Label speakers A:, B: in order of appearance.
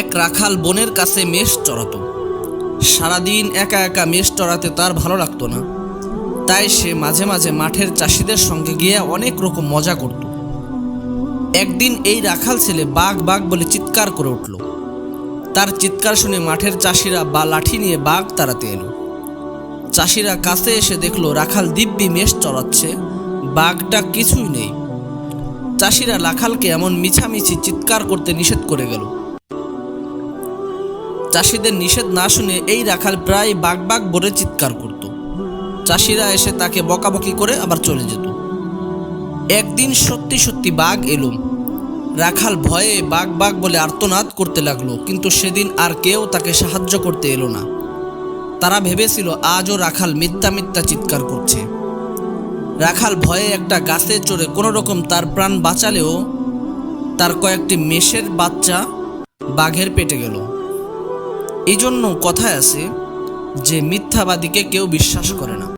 A: এক রাখাল বনের কাছে মেষ চড়াতো। সারাদিন একা একা মেষ চড়াতে তার ভালো লাগতো না। তাই সে মাঝে মাঝে মাঠের চাষিদের সঙ্গে গিয়ে অনেক রকম মজা করত। একদিন এই রাখাল ছেলে বাঘ বাঘ বলে চিৎকার করে উঠল। তার চিৎকার শুনে মাঠের চাষিরা বা লাঠি নিয়ে বাঘ তাড়াতে এলো। চাষিরা কাছে এসে দেখল রাখাল দিব্যি মেষ চড়াচ্ছে, বাঘটা কিছুই নেই। চাষিরা রাখালকে এমন মিছামিছি চিৎকার করতে নিষেধ করে গেল। চাষিদের নিষেধ না শুনে এই রাখাল প্রায় বাঘ বাঘ বলে চিৎকার করত। চাষিরা এসে তাকে বকাবকি করে আবার চলে যেত। একদিন সত্যি সত্যি বাঘ এলো। রাখাল ভয়ে বাঘ বাঘ বলে আর্তনাদ করতে লাগল, কিন্তু সেদিন আর কেউ তাকে সাহায্য করতে এলো না। তারা ভেবেছিল আজও রাখাল মিথ্যা মিথ্যা চিৎকার করছে। রাখাল ভয়ে একটা গাছে চড়ে কোনো রকম তার প্রাণ বাঁচালেও তার কয়েকটি মেষের বাচ্চা বাঘের পেটে গেল। এই জন্য কথায় আছে যে মিথ্যাবাদীকে কেউ বিশ্বাস করে না।